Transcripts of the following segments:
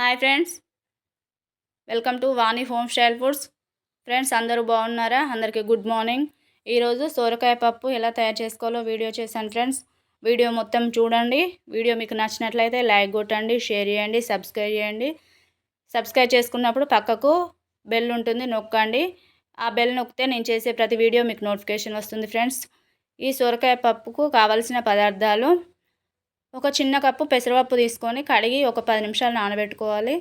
Hi friends welcome to Vani home style foods friends అందరూ బాగున్నారా? అందరికీ గుడ్ మార్నింగ్ ఈరోజు సోరకాయ పప్పు ఎలా తయారు చేసుకోవాలో వీడియో చేశాను ఫ్రెండ్స్ వీడియో మొత్తం చూడండి. వీడియో మీకు నచ్చినట్లయితే లైక్ కొట్టండి షేర్ చేయండి సబ్స్క్రైబ్ చేయండి. సబ్స్క్రైబ్ చేసుకున్నప్పుడు పక్కకు బెల్ ఉంటుంది నొక్కండి. ఆ బెల్ నొక్కితే నేను చేసే ప్రతి వీడియో మీకు నోటిఫికేషన్ వస్తుంది ఫ్రెండ్స్ ఈ సొరకాయ పప్పుకు కావలసిన పదార్థాలు ఒక చిన్న కప్పు పెసరపప్పు తీసుకొని కడిగి ఒక పది నిమిషాలు నానబెట్టుకోవాలి.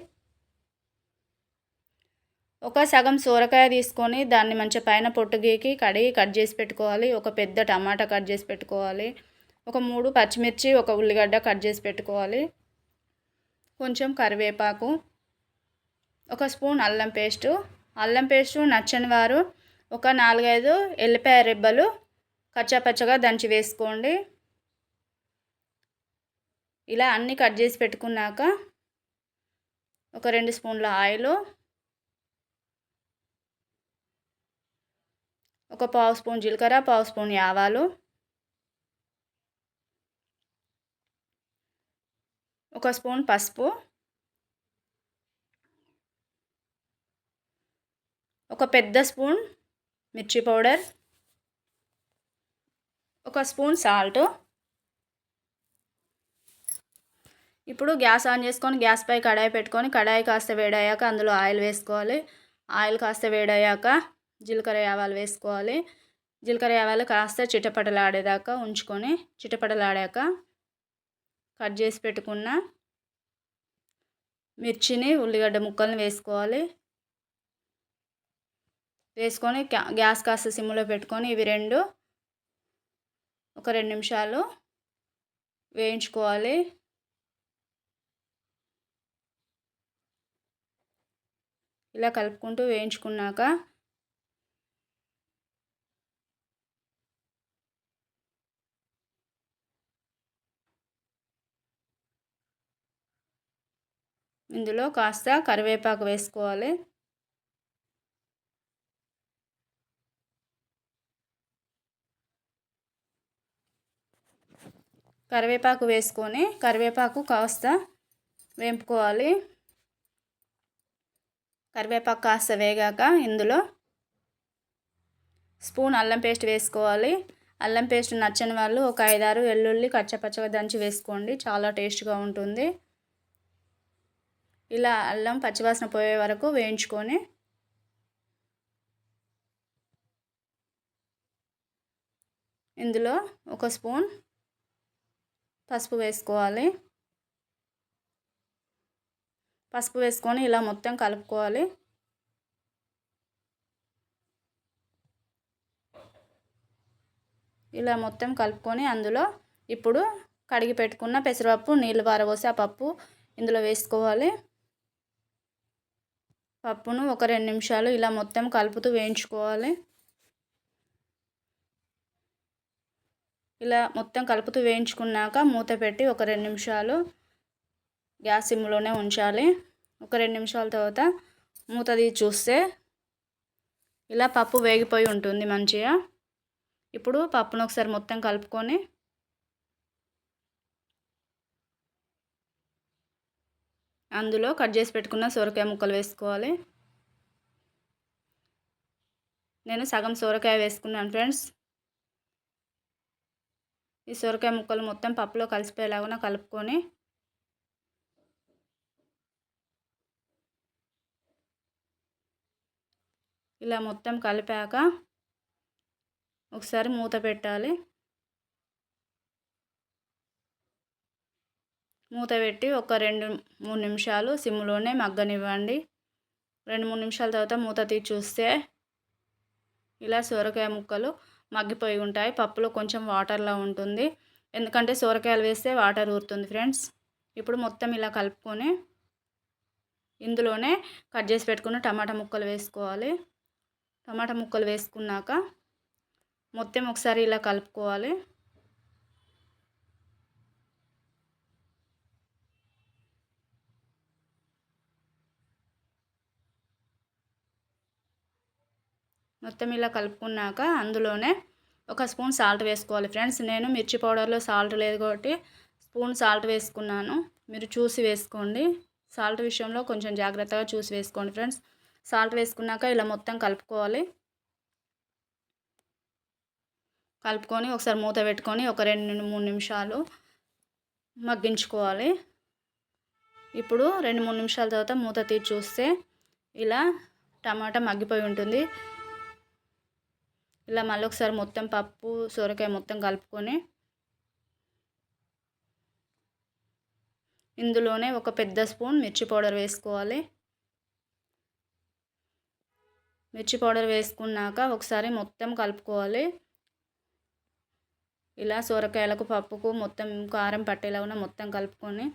ఒక సగం సోరకాయ తీసుకొని దాన్ని మంచి పైన పొట్టు గీకి కడిగి కట్ చేసి పెట్టుకోవాలి. ఒక పెద్ద టమాటా కట్ చేసి పెట్టుకోవాలి. ఒక మూడు పచ్చిమిర్చి ఒక ఉల్లిగడ్డ కట్ చేసి పెట్టుకోవాలి. కొంచెం కరివేపాకు ఒక స్పూన్ అల్లం పేస్టు. అల్లం పేస్టు నచ్చని వారు ఒక నాలుగైదు ఎల్లిపాయ రెబ్బలు కచ్చాపచ్చగా దంచి వేసుకోండి. ఇలా అన్నీ కట్ చేసి పెట్టుకున్నాక ఒక రెండు స్పూన్ల ఆయిల్ ఒక పావు స్పూన్ జీలకర్ర పావు స్పూన్ ఆవాలు ఒక స్పూన్ పసుపు ఒక పెద్ద స్పూన్ మిర్చి పౌడర్ ఒక స్పూన్ సాల్ట్ ఇప్పుడు గ్యాస్ ఆన్ చేసుకొని గ్యాస్ పై కడాయి పెట్టుకొని కడాయి కాస్త వేడయ్యాక అందులో ఆయిల్ వేసుకోవాలి. ఆయిల్ కాస్త వేడయ్యాక జీలకర్ర ఆవాలు వేసుకోవాలి. జీలకర్ర ఆవాలు కాస్త చిటపటలాడేదాకా ఉంచుకొని చిటపటలాడాక కట్ చేసి పెట్టుకున్న మిర్చిని ఉల్లిగడ్డ ముక్కల్ని వేసుకోవాలి. వేసుకొని గ్యాస్ కాస్త సిమ్లో పెట్టుకొని ఇవి రెండు ఒక రెండు నిమిషాలు వేయించుకోవాలి. ఇలా కలుపుకుంటూ వేయించుకున్నాక ఇందులో కాస్త కరివేపాకు వేసుకోవాలి. కరివేపాకు వేసుకొని కరివేపాకు కాస్త వేంపుకోవాలి. కరివేపాకు కాస్త వేగాక ఇందులో స్పూన్ అల్లం పేస్ట్ వేసుకోవాలి. అల్లం పేస్ట్ నచ్చని వాళ్ళు ఒక ఐదారు వెల్లుల్లి కచ్చపచ్చగా దంచి వేసుకోండి. చాలా టేస్ట్గా ఉంటుంది. ఇలా అల్లం పచ్చివాసన పోయే వరకు వేయించుకొని ఇందులో ఒక స్పూన్ పసుపు వేసుకోవాలి. పసుపు వేసుకొని ఇలా మొత్తం కలుపుకోవాలి. ఇలా మొత్తం కలుపుకొని అందులో ఇప్పుడు కడిగి పెట్టుకున్న పెసరపప్పు నీళ్ళు పారబోసి ఆ పప్పు ఇందులో వేసుకోవాలి. పప్పును ఒక రెండు నిమిషాలు ఇలా మొత్తం కలుపుతూ వేయించుకోవాలి. ఇలా మొత్తం కలుపుతూ వేయించుకున్నాక మూత పెట్టి ఒక రెండు నిమిషాలు గ్యాస్ సిమ్లోనే ఉంచాలి. ఒక రెండు నిమిషాల తర్వాత మూత తీసి చూస్తే ఇలా పప్పు వేగిపోయి ఉంటుంది మంచిగా. ఇప్పుడు పప్పును ఒకసారి మొత్తం కలుపుకొని అందులో కట్ చేసి పెట్టుకున్న సొరకాయ ముక్కలు వేసుకోవాలి. నేను సగం సొరకాయ వేసుకున్నాను ఫ్రెండ్స్. ఈ సొరకాయ ముక్కలు మొత్తం పప్పులో కలిసిపోయేలాగా కలుపుకొని ఇలా మొత్తం కలిపాక ఒకసారి మూత పెట్టాలి. మూత పెట్టి ఒక రెండు మూడు నిమిషాలు సిమ్లోనే మగ్గనివ్వండి. రెండు మూడు నిమిషాల తర్వాత మూత తీసి చూస్తే ఇలా సొరకాయ ముక్కలు మగ్గిపోయి ఉంటాయి. పప్పులో కొంచెం వాటర్లా ఉంటుంది. ఎందుకంటే సొరకాయలు వేస్తే వాటర్ ఊరుతుంది ఫ్రెండ్స్. ఇప్పుడు మొత్తం ఇలా కలుపుకొని ఇందులోనే కట్ చేసి పెట్టుకున్న టమాటా ముక్కలు వేసుకోవాలి. టమాటా ముక్కలు వేసుకున్నాక మొత్తం ఒకసారి ఇలా కలుపుకోవాలి. మొత్తం ఇలా కలుపుకున్నాక అందులోనే ఒక స్పూన్ సాల్ట్ వేసుకోవాలి. ఫ్రెండ్స్ నేను మిర్చి పౌడర్లో సాల్ట్ లేదు కాబట్టి స్పూన్ సాల్ట్ వేసుకున్నాను. మీరు చూసి వేసుకోండి. సాల్ట్ విషయంలో కొంచెం జాగ్రత్తగా చూసి వేసుకోండి ఫ్రెండ్స్. సాల్ట్ వేసుకున్నాక ఇలా మొత్తం కలుపుకోవాలి. కలుపుకొని ఒకసారి మూత పెట్టుకొని ఒక రెండు మూడు నిమిషాలు మగ్గించుకోవాలి. ఇప్పుడు రెండు మూడు నిమిషాల తర్వాత మూత తీసి చూస్తే ఇలా టమాటా మగ్గిపోయి ఉంటుంది. ఇలా మళ్ళీ ఒకసారి మొత్తం పప్పు సొరకాయ మొత్తం కలుపుకొని ఇందులోనే ఒక పెద్ద స్పూన్ మిర్చి పౌడర్ వేసుకోవాలి. మిర్చి పౌడర్ వేసుకున్నాక ఒకసారి మొత్తం కలుపుకోవాలి. ఇలా సొరకాయలకు పప్పుకు మొత్తం కారం పట్టేలా ఉన్న మొత్తం కలుపుకొని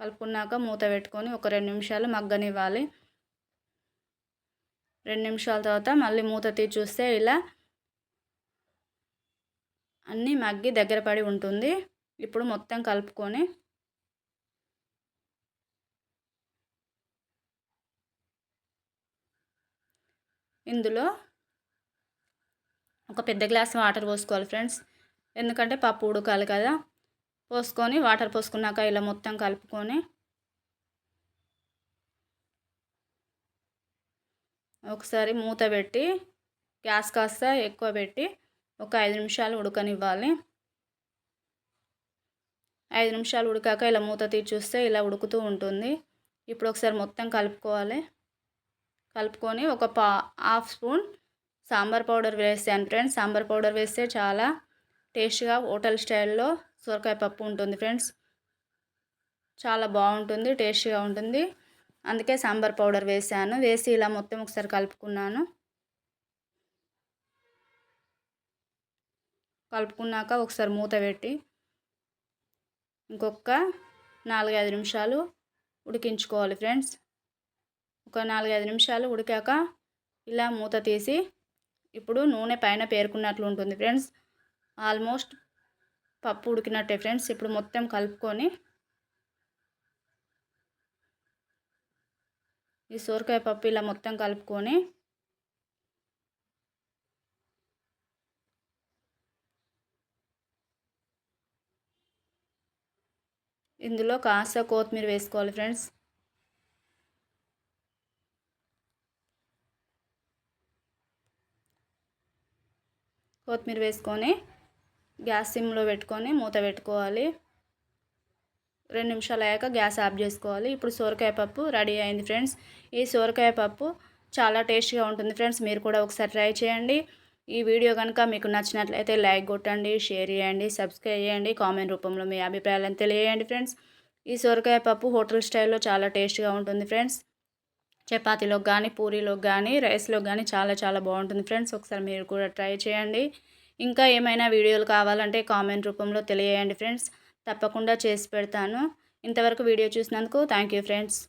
కలుపుకున్నాక మూత పెట్టుకొని ఒక రెండు నిమిషాలు మగ్గనివ్వాలి. రెండు నిమిషాల తర్వాత మళ్ళీ మూత తీసి చూస్తే ఇలా అన్నీ మగ్గి దగ్గర పడి ఉంటుంది. ఇప్పుడు మొత్తం కలుపుకొని ఇందులో ఒక పెద్ద గ్లాస్ వాటర్ పోసుకోవాలి ఫ్రెండ్స్. ఎందుకంటే పప్పు ఉడకాలి కదా. పోసుకొని వాటర్ పోసుకున్నాక ఇలా మొత్తం కలుపుకొని ఒకసారి మూత పెట్టి గ్యాస్ కాస్త ఎక్కువ పెట్టి ఒక ఐదు నిమిషాలు ఉడకనివ్వాలి. ఐదు నిమిషాలు ఉడికాక ఇలా మూత తీసి చూస్తే ఇలా ఉడుకుతూ ఉంటుంది. ఇప్పుడు ఒకసారి మొత్తం కలుపుకోవాలి. కలుపుకొని ఒక పా హాఫ్ స్పూన్ సాంబార్ పౌడర్ వేసాను ఫ్రెండ్స్. సాంబార్ పౌడర్ వేస్తే చాలా టేస్ట్గా హోటల్ స్టైల్లో సొరకాయ పప్పు ఉంటుంది ఫ్రెండ్స్. చాలా బాగుంటుంది టేస్ట్గా ఉంటుంది. అందుకే సాంబార్ పౌడర్ వేసాను. వేసి ఇలా మొత్తం ఒకసారి కలుపుకున్నాను. కలుపుకున్నాక ఒకసారి మూత పెట్టి ఇంకొక నాలుగైదు నిమిషాలు ఉడికించుకోవాలి ఫ్రెండ్స్. ఒక నాలుగైదు నిమిషాలు ఉడికాక ఇలా మూత తీసి ఇప్పుడు నూనె పైన పేరుకున్నట్లు ఉంటుంది ఫ్రెండ్స్. ఆల్మోస్ట్ పప్పు ఉడికినట్టే ఫ్రెండ్స్. ఇప్పుడు మొత్తం కలుపుకొని ఈ సోరకాయ పప్పు ఇలా మొత్తం కలుపుకొని ఇందులో కాస్త కొత్తిమీర వేసుకోవాలి ఫ్రెండ్స్. కొత్తిమీర వేసుకొని గ్యాస్ సిమ్లో పెట్టుకొని మూత పెట్టుకోవాలి. రెండు నిమిషాలు అయ్యాక గ్యాస్ ఆఫ్ చేసుకోవాలి. ఇప్పుడు సోరకాయ పప్పు రెడీ అయింది ఫ్రెండ్స్. ఈ సోరకాయ పప్పు చాలా టేస్టీగా ఉంటుంది ఫ్రెండ్స్. మీరు కూడా ఒకసారి ట్రై చేయండి. ఈ వీడియో కనుక మీకు నచ్చినట్లయితే లైక్ కొట్టండి షేర్ చేయండి సబ్స్క్రైబ్ చేయండి. కామెంట్ రూపంలో మీ అభిప్రాయాలను తెలియజేయండి ఫ్రెండ్స్. ఈ సొరకాయ పప్పు హోటల్ స్టైల్లో చాలా టేస్ట్గా ఉంటుంది ఫ్రెండ్స్. చపాతీలోకి కానీ పూరీలోకి కానీ రైస్లోకి కానీ చాలా చాలా బాగుంటుంది ఫ్రెండ్స్. ఒకసారి మీరు కూడా ట్రై చేయండి. ఇంకా ఏమైనా వీడియోలు కావాలంటే కామెంట్ రూపంలో తెలియజేయండి ఫ్రెండ్స్. తప్పకుండా చేసి పెడతాను. ఇంతవరకు వీడియో చూసినందుకు థ్యాంక్ యూ ఫ్రెండ్స్.